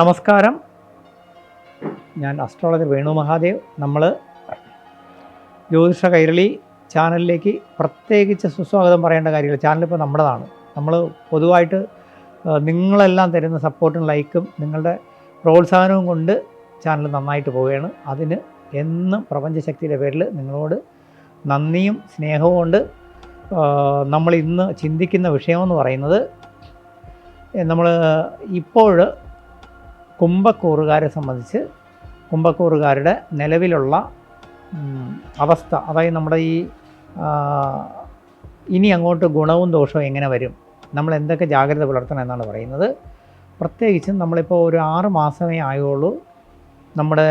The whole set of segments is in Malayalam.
നമസ്കാരം. ഞാൻ അസ്ട്രോളജർ വേണു മഹാദേവ്. നമ്മൾ ജ്യോതിഷ കൈരളി ചാനലിലേക്ക് പ്രത്യേകിച്ച് സുസ്വാഗതം പറയേണ്ട കാര്യമില്ല ചാനൽ ഇപ്പോൾ നമ്മുടേതാണ്. നമ്മൾ പൊതുവായിട്ട് നിങ്ങളെല്ലാം തരുന്ന സപ്പോർട്ടും ലൈക്കും നിങ്ങളുടെ പ്രോത്സാഹനവും കൊണ്ട് ചാനൽ നന്നായിട്ട് പോവുകയാണ്. അതിന് എന്നും പ്രപഞ്ചശക്തിയുടെ പേരിൽ നിങ്ങളോട് നന്ദിയും സ്നേഹവും കൊണ്ട് നമ്മൾ ഇന്ന് ചിന്തിക്കുന്ന വിഷയമെന്ന് പറയുന്നത് നമ്മൾ ഇപ്പോൾ കുംഭക്കൂറുകാരെ സംബന്ധിച്ച് കുംഭക്കൂറുകാരുടെ നിലവിലുള്ള അവസ്ഥ അതായത് നമ്മുടെ ഈ ഇനി അങ്ങോട്ട് ഗുണവും ദോഷവും എങ്ങനെ വരും നമ്മൾ എന്തൊക്കെ ജാഗ്രത പുലർത്തണം എന്നാണ് പറയുന്നത്. പ്രത്യേകിച്ചും നമ്മളിപ്പോൾ ഒരു ആറ് മാസമേ ആയുള്ളൂ. നമ്മുടെ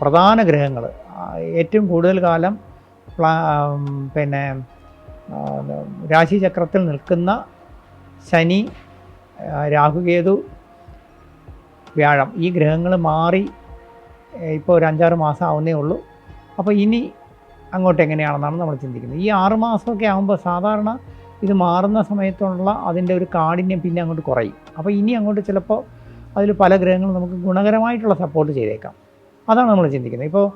പ്രധാന ഗ്രഹങ്ങൾ ഏറ്റവും കൂടുതൽ കാലം പിന്നെ രാശിചക്രത്തിൽ നിൽക്കുന്ന ശനി രാഹുകേതു വ്യാഴം. ഈ ഗ്രഹങ്ങൾ മാറി ഇപ്പോൾ ഒരു അഞ്ചാറ് മാസം ആവുന്നേ ഉള്ളൂ. അപ്പോൾ ഇനി അങ്ങോട്ട് എങ്ങനെയാണെന്നാണ് നമ്മൾ ചിന്തിക്കുന്നത്. ഈ ആറ് മാസമൊക്കെ ആകുമ്പോൾ സാധാരണ ഇത് മാറുന്ന സമയത്തുള്ള അതിന്റെ ഒരു കാഠിന്യം പിന്നെ അങ്ങോട്ട് കുറയും. അപ്പോൾ ഇനി അങ്ങോട്ട് ചിലപ്പോൾ അതിൽ പല ഗ്രഹങ്ങളും നമുക്ക് ഗുണകരമായിട്ടുള്ള സപ്പോർട്ട് ചെയ്തേക്കാം. അതാണ് നമ്മൾ ചിന്തിക്കുന്നത്. ഇപ്പോൾ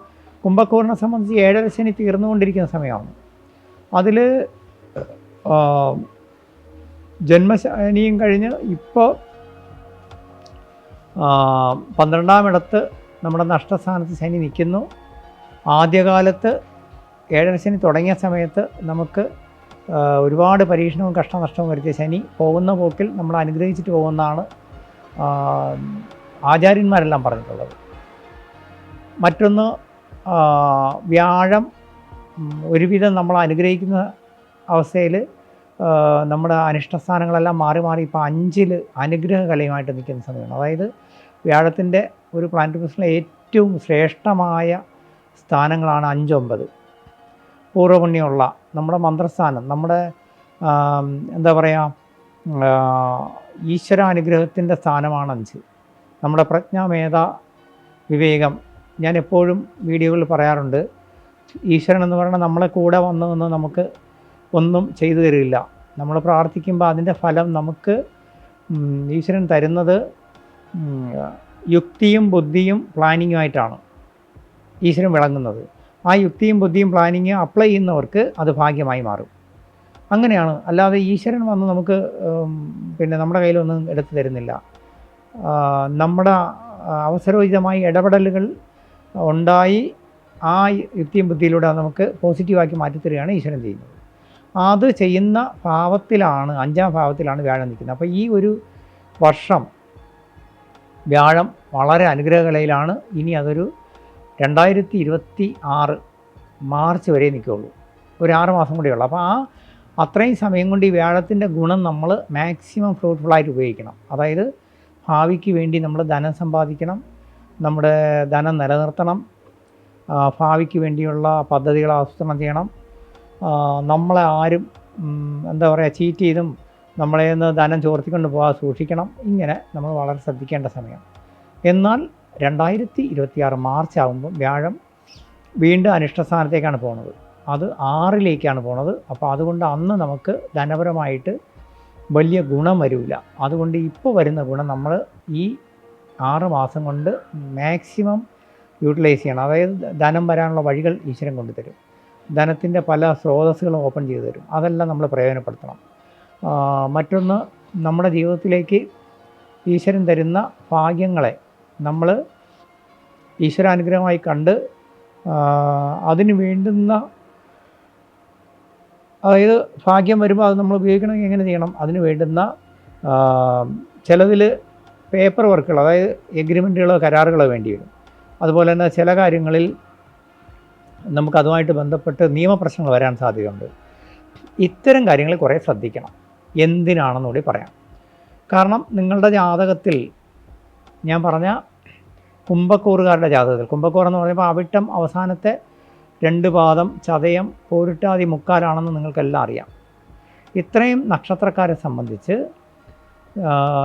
കുംഭക്കൂറിനെ സംബന്ധിച്ച് ഏഴര ശനി തീർന്നുകൊണ്ടിരിക്കുന്ന സമയമാണ്. അതിൽ ജന്മശനിയും കഴിഞ്ഞ് ഇപ്പോൾ പന്ത്രണ്ടാം ഇടത്ത് നമ്മുടെ നഷ്ടസ്ഥാനത്ത് ശനി നിൽക്കുന്നു. ആദ്യകാലത്ത് ഏഴര ശനി തുടങ്ങിയ സമയത്ത് നമുക്ക് ഒരുപാട് പരീക്ഷണവും കഷ്ടനഷ്ടവും വരുത്തിയ ശനി പോകുന്ന പോക്കിൽ നമ്മൾ അനുഗ്രഹിച്ചിട്ട് പോകുന്നതാണ് ആചാര്യന്മാരെല്ലാം പറഞ്ഞിട്ടുള്ളത്. മറ്റൊന്ന് വ്യാഴം ഒരുവിധം നമ്മൾ അനുഗ്രഹിക്കുന്ന അവസ്ഥയിൽ നമ്മുടെ അനിഷ്ടസ്ഥാനങ്ങളെല്ലാം മാറി മാറി ഇപ്പോൾ അഞ്ചിൽ അനുഗ്രഹ കലയുമായിട്ട് നിൽക്കുന്ന സമയമാണ്. അതായത് വ്യാഴത്തിന്റെ ഒരു പ്ലാനറ്റ് പൊസിഷനിലെ ഏറ്റവും ശ്രേഷ്ഠമായ സ്ഥാനങ്ങളാണ് അഞ്ചൊമ്പത് പൂർവപുണ്യമുള്ള നമ്മുടെ മന്ത്രസ്ഥാനം നമ്മുടെ എന്താ പറയുക ഈശ്വരാനുഗ്രഹത്തിന്റെ സ്ഥാനമാണ് അഞ്ച്. നമ്മുടെ പ്രജ്ഞാമേധ വിവേകം. ഞാൻ എപ്പോഴും വീഡിയോകളിൽ പറയാറുണ്ട് ഈശ്വരൻ എന്ന് പറയുന്നത് നമ്മളെ കൂടെ വന്നു നമുക്ക് ഒന്നും ചെയ്തു തരില്ല. നമ്മൾ പ്രാർത്ഥിക്കുമ്പോൾ അതിന്റെ ഫലം നമുക്ക് ഈശ്വരൻ തരുന്നത് യുക്തിയും ബുദ്ധിയും പ്ലാനിങ്ങുമായിട്ടാണ് ഈശ്വരൻ വിളങ്ങുന്നത്. ആ യുക്തിയും ബുദ്ധിയും പ്ലാനിങ് അപ്ലൈ ചെയ്യുന്നവർക്ക് അത് ഭാഗ്യമായി മാറും. അങ്ങനെയാണ്. അല്ലാതെ ഈശ്വരൻ വന്ന് നമുക്ക് പിന്നെ നമ്മുടെ കയ്യിലൊന്നും എടുത്തു തരുന്നില്ല. നമ്മുടെ അവസരോചിതമായ ഇടപെടലുകൾ ഉണ്ടായി ആ യുക്തിയും ബുദ്ധിയിലൂടെ നമുക്ക് പോസിറ്റീവാക്കി മാറ്റിത്തരികയാണ് ഈശ്വരൻ ചെയ്യുന്നത്. അത് ചെയ്യുന്ന ഭാവത്തിലാണ് അഞ്ചാം ഭാവത്തിലാണ് വ്യാഴം നിൽക്കുന്നത്. അപ്പോൾ ഈ ഒരു വർഷം വ്യാഴം വളരെ അനുഗ്രഹകലയിലാണ്. ഇനി അതൊരു രണ്ടായിരത്തി ഇരുപത്തി ആറ് മാർച്ച് വരെ നിൽക്കുകയുള്ളൂ. ഒരു ആറ് മാസം കൂടിയുള്ളൂ അപ്പോൾ ആ അത്രയും സമയം കൊണ്ട് ഈ വ്യാഴത്തിന്റെ ഗുണം നമ്മൾ മാക്സിമം ഫ്രൂട്ട്ഫുള്ളായിട്ട് ഉപയോഗിക്കണം. അതായത് ഭാവിക്ക് വേണ്ടി നമ്മൾ ധനം സമ്പാദിക്കണം നമ്മുടെ ധനം നിലനിർത്തണം ഭാവിക്ക് വേണ്ടിയുള്ള പദ്ധതികൾ ആസൂത്രണം ചെയ്യണം. നമ്മളെ ആരും എന്താ പറയുക ചീറ്റ് ചെയ്തും നമ്മളെ നിന്ന് ധനം ചോർത്തിക്കൊണ്ട് പോകാതെ സൂക്ഷിക്കണം. ഇങ്ങനെ നമ്മൾ വളരെ ശ്രദ്ധിക്കേണ്ട സമയം. എന്നാൽ രണ്ടായിരത്തി ഇരുപത്തിയാറ് മാർച്ച് ആകുമ്പോൾ വ്യാഴം വീണ്ടും അനിഷ്ടസ്ഥാനത്തേക്കാണ് പോണത്. അത് ആറിലേക്കാണ് പോണത്. അപ്പോൾ അതുകൊണ്ട് അന്ന് നമുക്ക് ധനപരമായിട്ട് വലിയ ഗുണം വരില്ല അതുകൊണ്ട് ഇപ്പോൾ വരുന്ന ഗുണം നമ്മൾ ഈ ആറ് മാസം കൊണ്ട് മാക്സിമം യൂട്ടിലൈസ് ചെയ്യണം. അതായത് ധനം വരാനുള്ള വഴികൾ ഈശ്വരൻ കൊണ്ടുതരും. ധനത്തിന്റെ പല സ്രോതസ്സുകളും ഓപ്പൺ ചെയ്തു തരും. അതെല്ലാം നമ്മൾ പ്രയോജനപ്പെടുത്തണം. മറ്റൊന്ന് നമ്മുടെ ജീവിതത്തിലേക്ക് ഈശ്വരൻ തരുന്ന ഭാഗ്യങ്ങളെ നമ്മൾ ഈശ്വരാനുഗ്രഹമായി കണ്ട് അതിന് വേണ്ടുന്ന അതായത് ഭാഗ്യം വരുമ്പോൾ അത് നമ്മൾ ഉപയോഗിക്കണമെങ്കിൽ എങ്ങനെ ചെയ്യണം? അതിന് വേണ്ടുന്ന ചിലതിൽ പേപ്പർ വർക്കുകൾ അതായത് എഗ്രിമെന്റുകളോ കരാറുകളോ വേണ്ടി വരും. അതുപോലെ തന്നെ ചില കാര്യങ്ങളിൽ നമുക്കതുമായിട്ട് ബന്ധപ്പെട്ട് നിയമപ്രശ്നങ്ങൾ വരാൻ സാധ്യതയുണ്ട്. ഇത്തരം കാര്യങ്ങളിൽ കുറേ ശ്രദ്ധിക്കണം. എന്തിനാണെന്നുകൂടി പറയാം. കാരണം നിങ്ങളുടെ ജാതകത്തിൽ ഞാൻ പറഞ്ഞ കുംഭക്കൂറുകാരുടെ ജാതകത്തിൽ കുംഭക്കൂർ എന്ന് പറയുമ്പോൾ അവിട്ടം അവസാനത്തെ രണ്ട് പാദം ചതയം പോരിട്ടാതി മുക്കാലാണെന്ന് നിങ്ങൾക്കെല്ലാം അറിയാം. ഇത്രയും നക്ഷത്രക്കാരെ സംബന്ധിച്ച്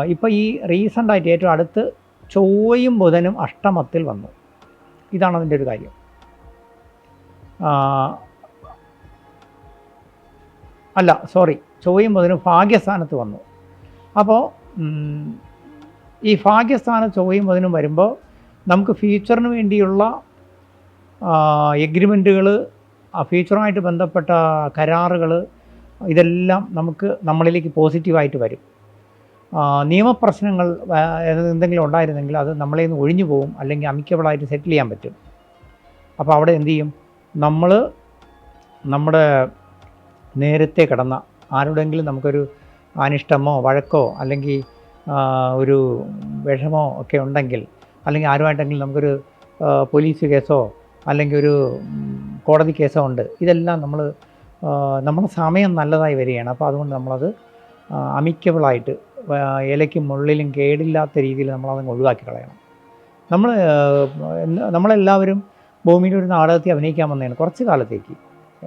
ഇപ്പോൾ ഈ റീസെന്റായിട്ട് ഏറ്റവും അടുത്ത് ചൊവ്വയും ബുധനും അഷ്ടമത്തിൽ വന്നു. ഇതാണ് അതിന്റെ ഒരു കാര്യം. അല്ല സോറി ചൊവ്വയും ബുധനും ഭാഗ്യസ്ഥാനത്ത് വന്നു. അപ്പോൾ ഈ ഭാഗ്യസ്ഥാനം ചൊവ്വയും ബുധനും വരുമ്പോൾ നമുക്ക് ഫ്യൂച്ചറിന് വേണ്ടിയുള്ള എഗ്രിമെന്റുകൾ ഫ്യൂച്ചറുമായിട്ട് ബന്ധപ്പെട്ട കരാറുകൾ ഇതെല്ലാം നമുക്ക് നമ്മളിലേക്ക് പോസിറ്റീവായിട്ട് വരും. നിയമപ്രശ്നങ്ങൾ എന്തെങ്കിലും ഉണ്ടായിരുന്നെങ്കിൽ അത് നമ്മളെ നിന്ന് ഒഴിഞ്ഞു പോകും അല്ലെങ്കിൽ അമിക്കബിളായിട്ട് സെറ്റിൽ ചെയ്യാൻ പറ്റും. അപ്പോൾ അവിടെ എന്ത് ചെയ്യും? നമ്മൾ നമ്മുടെ നേരത്തെ കിടന്ന ആരോടെങ്കിലും നമുക്കൊരു അനിഷ്ടമോ വഴക്കോ അല്ലെങ്കിൽ ഒരു വിഷമോ ഒക്കെ ഉണ്ടെങ്കിൽ അല്ലെങ്കിൽ ആരുമായിട്ടെങ്കിലും നമുക്കൊരു പോലീസ് കേസോ അല്ലെങ്കിൽ ഒരു കോടതി കേസോ ഉണ്ട് ഇതെല്ലാം നമ്മൾ നമ്മുടെ സമയം നല്ലതായി വരികയാണ്. അപ്പോൾ അതുകൊണ്ട് നമ്മളത് അമിക്കബിളായിട്ട് ഇലയ്ക്കും മുള്ളിലും കേടില്ലാത്ത രീതിയിൽ നമ്മളതങ്ങ് ഒഴിവാക്കി കളയണം. നമ്മൾ നമ്മളെല്ലാവരും ഭൂമിയിൽ ഒരു നാടകത്തിൽ അഭിനയിക്കാൻ വന്നതാണ് കുറച്ച് കാലത്തേക്ക്.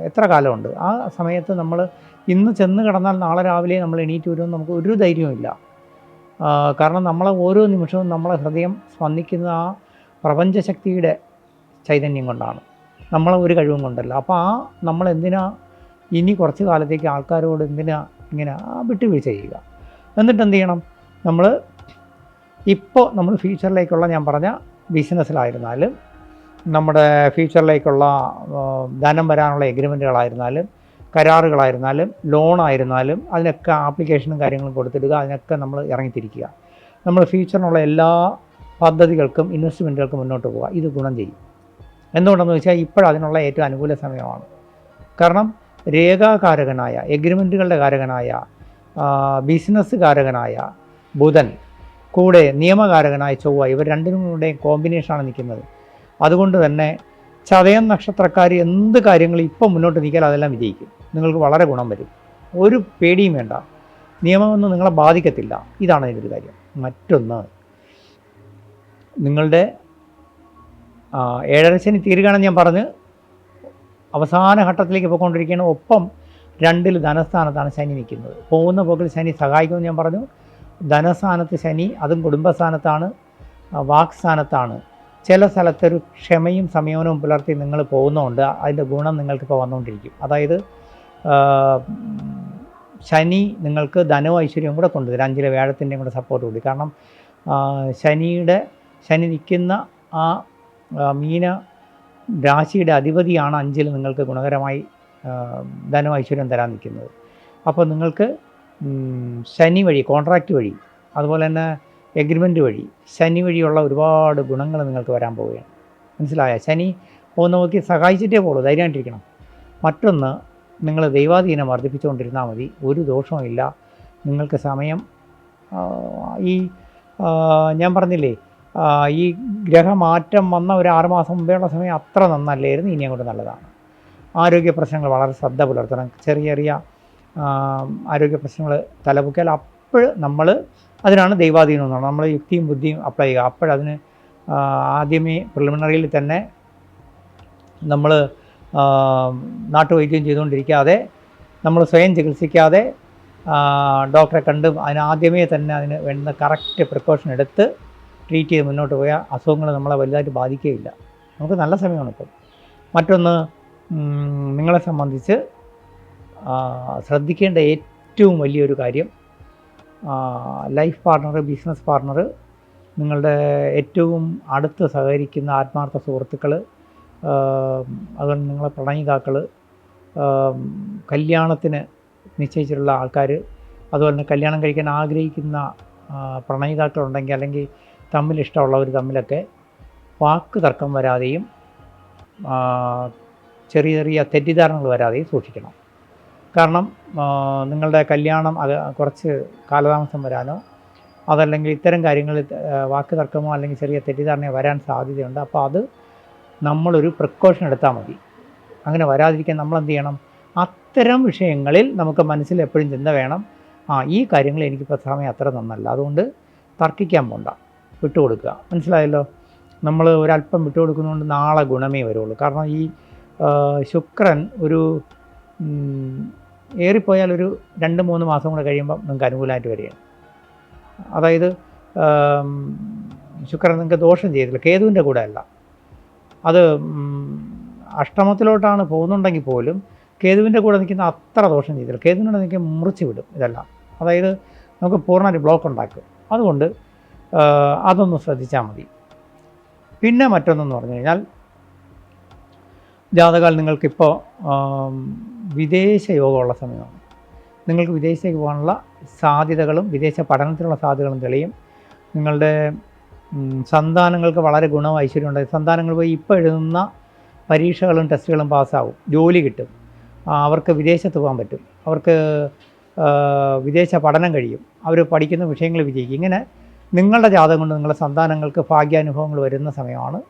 എത്ര കാലമുണ്ട്? ആ സമയത്ത് നമ്മൾ ഇന്ന് ചെന്ന് കിടന്നാൽ നാളെ രാവിലെ നമ്മൾ എണീറ്റ് വരുമെന്ന് നമുക്ക് ഒരു ധൈര്യവുമില്ല. കാരണം നമ്മളെ ഓരോ നിമിഷവും നമ്മളെ ഹൃദയം സ്പന്ദിക്കുന്ന ആ പ്രപഞ്ചശക്തിയുടെ ചൈതന്യം കൊണ്ടാണ്. നമ്മളെ ഒരു കഴിവും കൊണ്ടല്ല. അപ്പോൾ ആ നമ്മൾ എന്തിനാ ഇനി കുറച്ച് കാലത്തേക്ക് ആൾക്കാരോട് എന്തിനാ ഇങ്ങനെ ആ വിട്ടുവീഴ്ച ചെയ്യുക? എന്നിട്ട് എന്ത് ചെയ്യണം? നമ്മൾ ഇപ്പോൾ നമ്മൾ ഫ്യൂച്ചറിലേക്കുള്ള ഞാൻ പറഞ്ഞ ബിസിനസ്സിലായിരുന്നാലും നമ്മുടെ ഫ്യൂച്ചറിലേക്കുള്ള ധനം വരാനുള്ള എഗ്രിമെന്റുകളായിരുന്നാലും കരാറുകളായിരുന്നാലും ലോണായിരുന്നാലും അതിനൊക്കെ ആപ്ലിക്കേഷനും കാര്യങ്ങളും കൊടുത്തിടുക അതിനൊക്കെ നമ്മൾ ഇറങ്ങിത്തിരിക്കുക. നമ്മൾ ഫ്യൂച്ചറിനുള്ള എല്ലാ പദ്ധതികൾക്കും ഇൻവെസ്റ്റ്മെന്റുകൾക്കും മുന്നോട്ട് പോവുക. ഇത് ഗുണം ചെയ്യും. എന്തുകൊണ്ടെന്ന് വെച്ചാൽ ഇപ്പോഴതിനുള്ള ഏറ്റവും അനുകൂല സമയമാണ്. കാരണം രേഖാകാരകനായ എഗ്രിമെന്റുകളുടെ കാരകനായ ബിസിനസ് കാരകനായ ബുധൻ കൂടെ നിയമകാരകനായ ചൊവ്വ ഇവർ രണ്ടിനും കൂടെ കോമ്പിനേഷനാണ് നിൽക്കുന്നത്. അതുകൊണ്ട് തന്നെ ചതയം നക്ഷത്രക്കാർ എന്ത് കാര്യങ്ങൾ ഇപ്പം മുന്നോട്ട് നീക്കിയാൽ അതെല്ലാം വിജയിക്കും. നിങ്ങൾക്ക് വളരെ ഗുണം വരും. ഒരു പേടിയും വേണ്ട. നിയമമൊന്നും നിങ്ങളെ ബാധിക്കത്തില്ല. ഇതാണ് ഇതിന്റെ കാര്യം. മറ്റൊന്ന് നിങ്ങളുടെ ആ, ഏഴര ശനി തീരുകയാണെന്ന് ഞാൻ പറഞ്ഞ് അവസാന ഘട്ടത്തിലേക്ക് പോയിക്കൊണ്ടിരിക്കുകയാണ്. ഒപ്പം രണ്ടിൽ ധനസ്ഥാനത്താണ് ശനി നിൽക്കുന്നത്. പോകുന്ന പോക്കിൽ ശനി സഹായിക്കുമെന്ന് ഞാൻ പറഞ്ഞു. ധനസ്ഥാനത്ത് ശനി അതും കുടുംബസ്ഥാനത്താണ് വാക്സ്ഥാനത്താണ്. ചില സ്ഥലത്തൊരു ക്ഷമയും സംയമനവും പുലർത്തി നിങ്ങൾ പോകുന്നതുകൊണ്ട് അതിന്റെ ഗുണം നിങ്ങൾക്കിപ്പോൾ വന്നുകൊണ്ടിരിക്കും അതായത് ശനി നിങ്ങൾക്ക് ധനവും ഐശ്വര്യവും കൂടെ കൊണ്ടുവരും. അഞ്ചിലെ വ്യാഴത്തിന്റെയും കൂടെ സപ്പോർട്ട് കൂടി കാരണം ശനിയുടെ ശനി നിൽക്കുന്ന ആ മീന രാശിയുടെ അധിപതിയാണ് അഞ്ചിൽ നിങ്ങൾക്ക് ഗുണകരമായി ധനവും ഐശ്വര്യം തരാൻ നിൽക്കുന്നത്. അപ്പോൾ നിങ്ങൾക്ക് ശനി വഴി കോൺട്രാക്റ്റ് വഴി അതുപോലെ തന്നെ എഗ്രിമെന്റ് വഴി ശനി വഴിയുള്ള ഒരുപാട് ഗുണങ്ങൾ നിങ്ങൾക്ക് വരാൻ പോവുകയാണ്. മനസ്സിലായ? ശനി പോകുന്ന നോക്കി സഹായിച്ചിട്ടേ പോകുള്ളൂ ധൈര്യമായിട്ടിരിക്കണം. മറ്റൊന്ന് നിങ്ങൾ ദൈവാധീനം വർദ്ധിപ്പിച്ചുകൊണ്ടിരുന്നാൽ മതി ഒരു ദോഷവുമില്ല നിങ്ങൾക്ക് സമയം ഈ ഞാൻ പറഞ്ഞില്ലേ ഈ ഗ്രഹമാറ്റം വന്ന ഒരു ആറുമാസം മുമ്പേയുള്ള സമയം അത്ര നന്നല്ലായിരുന്നു ഇനി അങ്ങോട്ട് നല്ലതാണ്. ആരോഗ്യ പ്രശ്നങ്ങൾ വളരെ ശ്രദ്ധ പുലർത്തണം. ചെറിയ ചെറിയ ആരോഗ്യ പ്രശ്നങ്ങൾ തലപൊക്കിയാൽ അപ്പോൾ നമ്മൾ അതിനാണ് ദൈവാധീനം എന്ന് പറയുന്നത് നമ്മൾ യുക്തിയും ബുദ്ധിയും അപ്ലൈ ചെയ്യുക. അപ്പോഴതിന് ആദ്യമേ പ്രിലിമിനറിയിൽ തന്നെ നമ്മൾ നാട്ടുവൈദ്യം ചെയ്തുകൊണ്ടിരിക്കാതെ നമ്മൾ സ്വയം ചികിത്സിക്കാതെ ഡോക്ടറെ കണ്ട് അതിന് ആദ്യമേ തന്നെ അതിന് വേണ്ടുന്ന കറക്റ്റ് പ്രിക്കോഷൻ എടുത്ത് ട്രീറ്റ് ചെയ്ത് മുന്നോട്ട് പോയാൽ അസുഖങ്ങൾ നമ്മളെ വലുതായിട്ട് ബാധിക്കുകയില്ല. നമുക്ക് നല്ല സമയമാണ് ഇപ്പം. മറ്റൊന്ന് നിങ്ങളെ സംബന്ധിച്ച് ശ്രദ്ധിക്കേണ്ട ഏറ്റവും വലിയൊരു കാര്യം ലൈഫ് പാർട്ണർ ബിസിനസ് പാർട്ണർ നിങ്ങളുടെ ഏറ്റവും അടുത്ത് സഹകരിക്കുന്ന ആത്മാർത്ഥ സുഹൃത്തുക്കൾ അതുപോലെ നിങ്ങളെ പ്രണയിതാക്കൾ കല്യാണത്തിന് നിശ്ചയിച്ചിട്ടുള്ള ആൾക്കാർ അതുപോലെ തന്നെ കല്യാണം കഴിക്കാൻ ആഗ്രഹിക്കുന്ന പ്രണയിതാക്കളുണ്ടെങ്കിൽ അല്ലെങ്കിൽ തമ്മിൽ ഇഷ്ടമുള്ളവർ തമ്മിലൊക്കെ വാക്ക് തർക്കം വരാതെയും ചെറിയ ചെറിയ തെറ്റിദ്ധാരണകൾ വരാതെയും സൂക്ഷിക്കണം. കാരണം നിങ്ങളുടെ കല്യാണം അത് കുറച്ച് കാലതാമസം വരാനോ അതല്ലെങ്കിൽ ഇത്തരം കാര്യങ്ങൾ വാക്ക് തർക്കമോ അല്ലെങ്കിൽ ചെറിയ തെറ്റിദ്ധാരണയോ വരാൻ സാധ്യതയുണ്ട്. അപ്പോൾ അത് നമ്മളൊരു പ്രിക്കോഷൻ എടുത്താൽ മതി. അങ്ങനെ വരാതിരിക്കാൻ നമ്മൾ എന്ത് ചെയ്യണം? അത്തരം വിഷയങ്ങളിൽ നമുക്ക് മനസ്സിൽ എപ്പോഴും ചിന്ത വേണം. ആ ഈ കാര്യങ്ങൾ എനിക്ക് സമയം അത്ര നന്നല്ല. അതുകൊണ്ട് തർക്കിക്കാൻ പോണ്ട. വിട്ടുകൊടുക്കുക. മനസ്സിലായല്ലോ? നമ്മൾ ഒരല്പം വിട്ടുകൊടുക്കുന്നതുകൊണ്ട് നാളെ ഗുണമേ വരുള്ളൂ. കാരണം ഈ ശുക്രൻ ഒരു ഏറിപ്പോയാൽ ഒരു രണ്ട് മൂന്ന് മാസം കൂടെ കഴിയുമ്പം നിങ്ങൾക്ക് അനുകൂലമായിട്ട് വരികയാണ്. അതായത് ശുക്രൻ നിങ്ങൾക്ക് ദോഷം ചെയ്തില്ല. കേതുവിന്റെ കൂടെ അല്ല. അത് അഷ്ടമത്തിലോട്ടാണ് പോകുന്നുണ്ടെങ്കിൽ പോലും കേതുവിന്റെ കൂടെ നിൽക്കുന്ന അത്ര ദോഷം ചെയ്തില്ല. കേതുവിനോട് നിൽക്കുക മുറിച്ച് വിടും ഇതെല്ലാം. അതായത് നമുക്ക് പൂർണമായിട്ട് ബ്ലോക്ക് ഉണ്ടാക്കും. അതുകൊണ്ട് അതൊന്ന് ശ്രദ്ധിച്ചാൽ മതി. പിന്നെ മറ്റൊന്നെന്ന് പറഞ്ഞു കഴിഞ്ഞാൽ ജാതകാൽ നിങ്ങൾക്കിപ്പോൾ വിദേശ യോഗമുള്ള സമയമാണ്. നിങ്ങൾക്ക് വിദേശത്തേക്ക് പോകാനുള്ള സാധ്യതകളും വിദേശ പഠനത്തിനുള്ള സാധ്യതകളും തെളിയും. നിങ്ങളുടെ സന്താനങ്ങൾക്ക് വളരെ ഗുണവും ഐശ്വര്യം ഉണ്ടായി സന്താനങ്ങൾ പോയി ഇപ്പോൾ എഴുതുന്ന പരീക്ഷകളും ടെസ്റ്റുകളും പാസ്സാവും. ജോലി കിട്ടും. അവർക്ക് വിദേശത്ത് പോകാൻ പറ്റും. അവർക്ക് വിദേശ പഠനം കഴിയും. അവർ പഠിക്കുന്ന വിഷയങ്ങൾ വിജയിക്കും. ഇങ്ങനെ നിങ്ങളുടെ ജാതകം കൊണ്ട് നിങ്ങളുടെ സന്താനങ്ങൾക്ക് ഭാഗ്യാനുഭവങ്ങൾ വരുന്ന സമയമാണ്.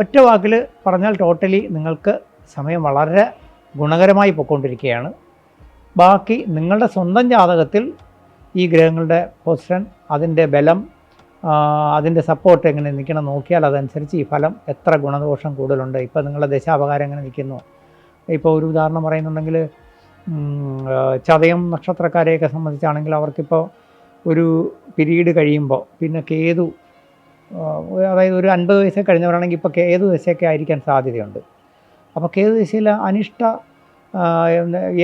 ഒറ്റ വാക്കിൽ പറഞ്ഞാൽ ടോട്ടലി നിങ്ങൾക്ക് സമയം വളരെ ഗുണകരമായി പൊയ്ക്കൊണ്ടിരിക്കുകയാണ്. ബാക്കി നിങ്ങളുടെ സ്വന്തം ജാതകത്തിൽ ഈ ഗ്രഹങ്ങളുടെ പൊസിഷൻ അതിന്റെ ബലം അതിന്റെ സപ്പോർട്ട് എങ്ങനെ നിൽക്കണം നോക്കിയാൽ അതനുസരിച്ച് ഈ ഫലം എത്ര ഗുണദോഷം കൂടുതലുണ്ട്. ഇപ്പോൾ നിങ്ങളുടെ ദശാപകാരം എങ്ങനെ നിൽക്കുന്നു? ഇപ്പോൾ ഒരു ഉദാഹരണം പറയുന്നുണ്ടെങ്കിൽ ചതയം നക്ഷത്രക്കാരെയൊക്കെ സംബന്ധിച്ചാണെങ്കിൽ അവർക്കിപ്പോൾ ഒരു പിരീഡ് കഴിയുമ്പോൾ പിന്നെ കേതു അതായത് ഒരു അൻപത് വയസ്സ് കഴിഞ്ഞവരാണെങ്കിൽ ഇപ്പോൾ കേതു ദശയൊക്കെ ആയിരിക്കാൻ സാധ്യതയുണ്ട്? അപ്പോൾ കേതു ദശയിൽ അനിഷ്ട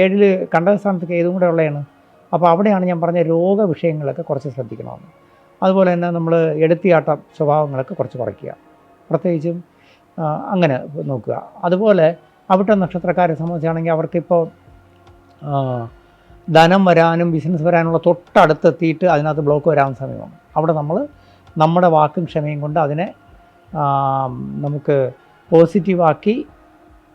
ഏഴിൽ കണ്ടക സ്ഥാനത്ത് കേതും കൂടെ ഉള്ളതാണ്. അപ്പോൾ അവിടെയാണ് ഞാൻ പറഞ്ഞ രോഗ വിഷയങ്ങളൊക്കെ കുറച്ച് ശ്രദ്ധിക്കണമെന്ന്. അതുപോലെ തന്നെ നമ്മൾ എടുത്തിയാട്ട സ്വഭാവങ്ങളൊക്കെ കുറച്ച് കുറയ്ക്കുക. പ്രത്യേകിച്ചും അങ്ങനെ നോക്കുക. അതുപോലെ അവിട്ട നക്ഷത്രക്കാരെ സംബന്ധിച്ചാണെങ്കിൽ അവർക്കിപ്പോൾ ധനം വരാനും ബിസിനസ് വരാനുള്ള തൊട്ടടുത്തെത്തിയിട്ട് അതിനകത്ത് ബ്ലോക്ക് വരാൻ സമയമാണ്. അവിടെ നമ്മൾ നമ്മുടെ വാക്കും ക്ഷമയും കൊണ്ട് അതിനെ നമുക്ക് പോസിറ്റീവാക്കി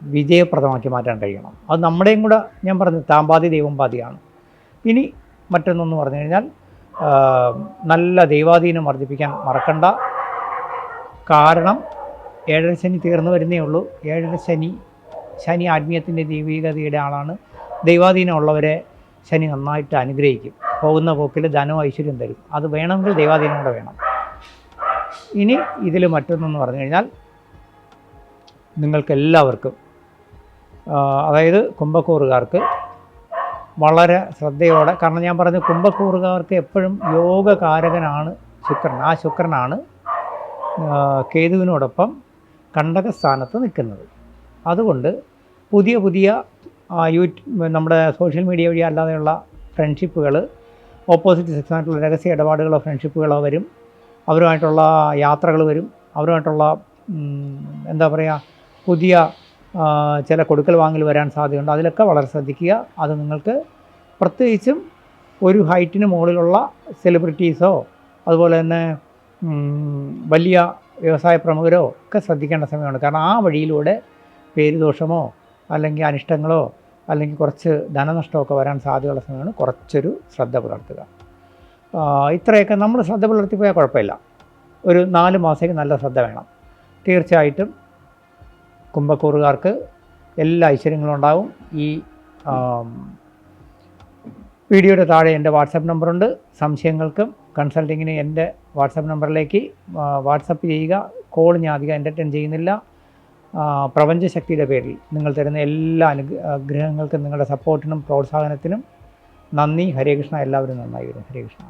വിജയപ്രദമാക്കി മാറ്റാൻ കഴിയണം. അത് നമ്മുടെയും കൂടെ ഞാൻ പറഞ്ഞു താമ്പാതി ദൈവം പാതിയാണ് ഇനി മറ്റൊന്നെന്ന് പറഞ്ഞു കഴിഞ്ഞാൽ നല്ല ദൈവാധീനം വർദ്ധിപ്പിക്കാൻ മറക്കണ്ട. കാരണം ഏഴര ശനി തീർന്നു വരുന്നേ ഉള്ളൂ. ഏഴര ശനി ശനി ആത്മീയത്തിന്റെ ദൈവികതയുടെ ആളാണ്. ദൈവാധീനം ഉള്ളവരെ ശനി നന്നായിട്ട് അനുഗ്രഹിക്കും. പോകുന്ന പോക്കിൽ ധനവും ഐശ്വര്യം തരും. അത് വേണമെങ്കിൽ ദൈവാധീനം കൂടെ വേണം. ഇനി ഇതിൽ മറ്റൊന്നെന്ന് പറഞ്ഞു കഴിഞ്ഞാൽ നിങ്ങൾക്കെല്ലാവർക്കും അതായത് കുംഭക്കൂറുകാർക്ക് വളരെ ശ്രദ്ധയോടെ കാരണം ഞാൻ പറഞ്ഞു കുംഭക്കൂറുകാർക്ക് എപ്പോഴും യോഗകാരകനാണ് ശുക്രൻ. ആ ശുക്രനാണ് കേതുവിനോടൊപ്പം കണ്ടകസ്ഥാനത്ത് നിൽക്കുന്നത്. അതുകൊണ്ട് പുതിയ പുതിയ യൂട്യൂബ് നമ്മുടെ സോഷ്യൽ മീഡിയ വഴി അല്ലാതെയുള്ള ഫ്രണ്ട്ഷിപ്പുകൾ ഓപ്പോസിറ്റ് സെക്സ് ആയിട്ടുള്ള രഹസ്യ ഇടപാടുകളോ ഫ്രണ്ട്ഷിപ്പുകളോ വരും. അവരുമായിട്ടുള്ള യാത്രകൾ വരും. അവരുമായിട്ടുള്ള എന്താ പറയുക പുതിയ ചില കൊടുക്കൽ വാങ്ങൽ വരാൻ സാധ്യതയുണ്ട്. അതിലൊക്കെ വളരെ ശ്രദ്ധിക്കുക. അത് നിങ്ങൾക്ക് പ്രത്യേകിച്ചും ഒരു ഹൈറ്റിന് മുകളിലുള്ള സെലിബ്രിറ്റീസോ അതുപോലെ തന്നെ വലിയ വ്യവസായ പ്രമുഖരോ ഒക്കെ ശ്രദ്ധിക്കേണ്ട സമയമാണ് കാരണം ആ വഴിയിലൂടെ പേരുദോഷമോ അല്ലെങ്കിൽ അനിഷ്ടങ്ങളോ അല്ലെങ്കിൽ കുറച്ച് ധനനഷ്ടമൊക്കെ വരാൻ സാധ്യതയുള്ള സമയമാണ് കുറച്ചൊരു ശ്രദ്ധ പുലർത്തുക. ഇത്രയൊക്കെ നമ്മൾ ശ്രദ്ധ പുലർത്തിപ്പോയാൽ കുഴപ്പമില്ല. ഒരു നാല് മാസത്തേക്ക് നല്ല ശ്രദ്ധ വേണം. തീർച്ചയായിട്ടും കുംഭക്കൂറുകാർക്ക് എല്ലാ ഐശ്വര്യങ്ങളും ഉണ്ടാവും. ഈ വീഡിയോയുടെ താഴെ എന്റെ വാട്സപ്പ് നമ്പറുണ്ട്. സംശയങ്ങൾക്കും കൺസൾട്ടിങ്ങിന് എന്റെ വാട്സപ്പ് നമ്പറിലേക്ക് വാട്സപ്പ് ചെയ്യുക. കോൾ ഞാൻ അധികം എന്റർടൈൻ ചെയ്യുന്നില്ല. പ്രപഞ്ചശക്തിയുടെ പേരിൽ നിങ്ങൾ തരുന്ന എല്ലാ അനുഗ്രഹങ്ങൾക്കും നിങ്ങളുടെ സപ്പോർട്ടിനും പ്രോത്സാഹനത്തിനും നന്ദി. ഹരേ കൃഷ്ണ. എല്ലാവരും നന്നായി വരും. ഹരേ കൃഷ്ണ.